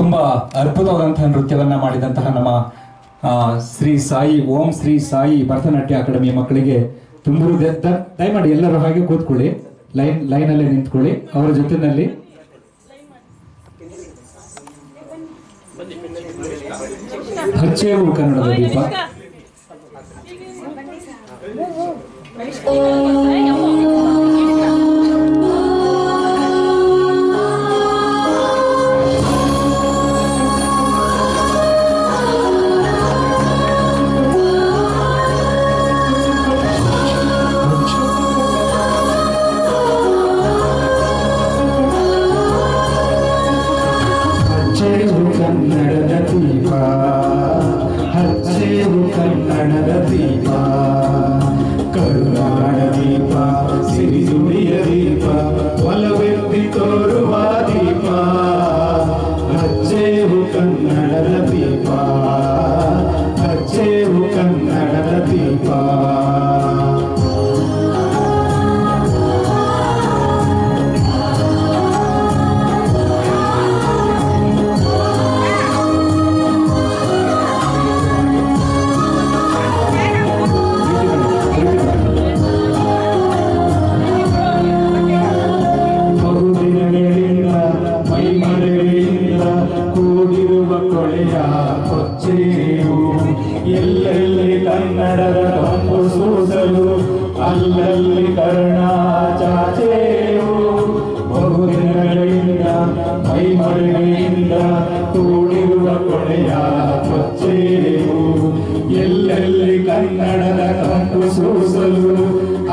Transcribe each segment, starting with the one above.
ತುಂಬಾ ಅದ್ಭುತವಾದಂತಹ ನೃತ್ಯವನ್ನ ಮಾಡಿದಂತಹ ನಮ್ಮ ಶ್ರೀ ಸಾಯಿ, ಓಂ ಶ್ರೀ ಸಾಯಿ ಭರತನಾಟ್ಯ ಅಕಾಡೆಮಿ ಮಕ್ಕಳಿಗೆ ತುಂಬು ದಯಮಾಡಿ ಎಲ್ಲರೂ ಹಾಗೆ ಕೂತ್ಕೊಳ್ಳಿ. ಲೈನ್ ಲೈನ್ ಅಲ್ಲೇ ನಿಂತ್ಕೊಳ್ಳಿ. ಅವರ ಜೊತೆನಲ್ಲಿ ಹಚ್ಚೇವು ಕನ್ನಡದ ದೀಪ ಹಚ್ಚೇವು ಕನ್ನಡದ ದೀಪ ಹಚ್ಚೇವು ಕನ್ನಡದ ದೀಪ ಕರುನಾಡ ದೀಪ ಸಿರಿಸುಡಿಯ ದೀಪ ಒಲವೆತ್ತಿ ತೋರುವ ದೀಪ ಹಚ್ಚೇವು ಕನ್ನಡದ ದೀಪ. ಕೊಳೆಯ ಕೊಚ್ಚೆಯು ಎಲ್ಲೆಲ್ಲಿ ಕನ್ನಡದ ಕಂಪು ಸೂಸಲು, ಅಲ್ಲಲ್ಲಿ ಕರ್ಣ ಚಾಚೆಯು. ಬಹುದಿನಗಳಿಂದ ಮೈಮರೆಯಿಂದ ತೋಡಿರುವ ಕೊಳೆಯ ಕೊಚ್ಚೆಯು ಎಲ್ಲೆಲ್ಲಿ ಕನ್ನಡದ ಕಂಪು ಸೂಸಲು,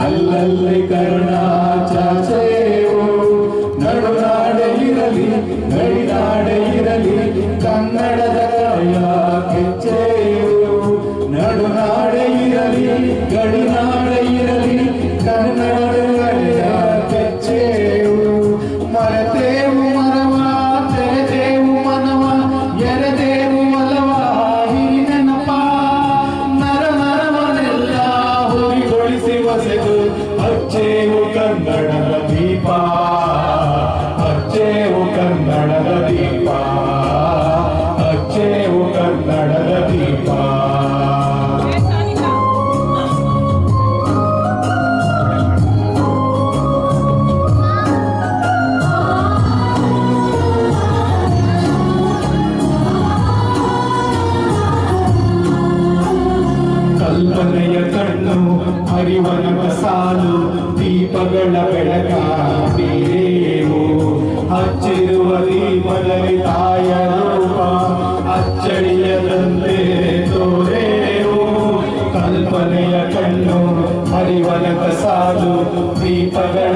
ಅಲ್ಲಲ್ಲಿ ಕರ್ಣ ಹುರಿಗೊಳಿಸಿ ಹೊಸೆದು ಹಚ್ಚೇವು ಕನ್ನಡದ ದೀಪ. ಹಚ್ಚೇವು ಕನ್ನಡದ ದೀಪ. ಹಚ್ಚೇವು ಕನ್ನಡದ ದೀಪ. ಹರಿವನವ ಸಾಲು ದೀಪಗಳ ಬೆಳಕ ಬೀರೇವು ಹಚ್ಚಿರುವ ದೀಪದಲ್ಲಿ ತಾಯ ರೂಪ ಅಚ್ಚಳಿಯದಂತೆ ತೋರೇವು ಕಲ್ಪನೆಯ ಕಣ್ಣು ಹರಿವನ ಸಾಲು ದೀಪಗಳ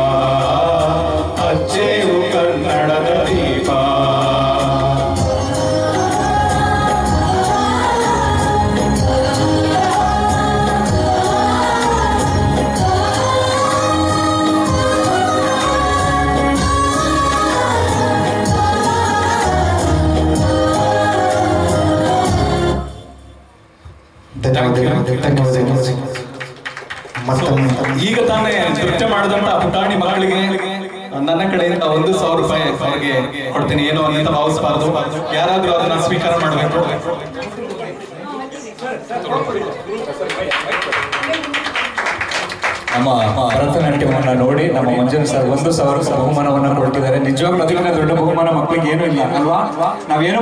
ಈಗ ತಾನೇ ನೃತ್ಯ ಮಾಡಿದಂತ ಪುಟಾಣಿ ಮಕ್ಕಳಿಗೆ ನನ್ನ ಕಡೆಯಿಂದ ಒಂದು ಸಾವಿರ ರೂಪಾಯಿ ಅವ್ರಿಗೆ ಕೊಡ್ತೀನಿ. ಏನು ಅಂತ ಭಾವಿಸಬಾರ್ದು. ಯಾರಾದ್ರೂ ಅದನ್ನ ಸ್ವೀಕಾರ ಮಾಡಬೇಕು? ನಮ್ಮ ಭರತನಾಟ್ಯವನ್ನ ನೋಡಿ ನಮ್ಮ ಮಂಜುನ್ ಸರ್ ಒಂದು ಸಾವಿರ ಬಹುಮಾನವನ್ನ ಕೊಟ್ಟಿದ್ದಾರೆ. ನಿಜವಾಗ್ಲೂ ಅದಕ್ಕಿಂತ ದೊಡ್ಡ ಬಹುಮಾನ ಮಕ್ಕಳಿಗೆ ಏನೂ ಇಲ್ಲ ಅಲ್ವಾ? ನಾವೇನು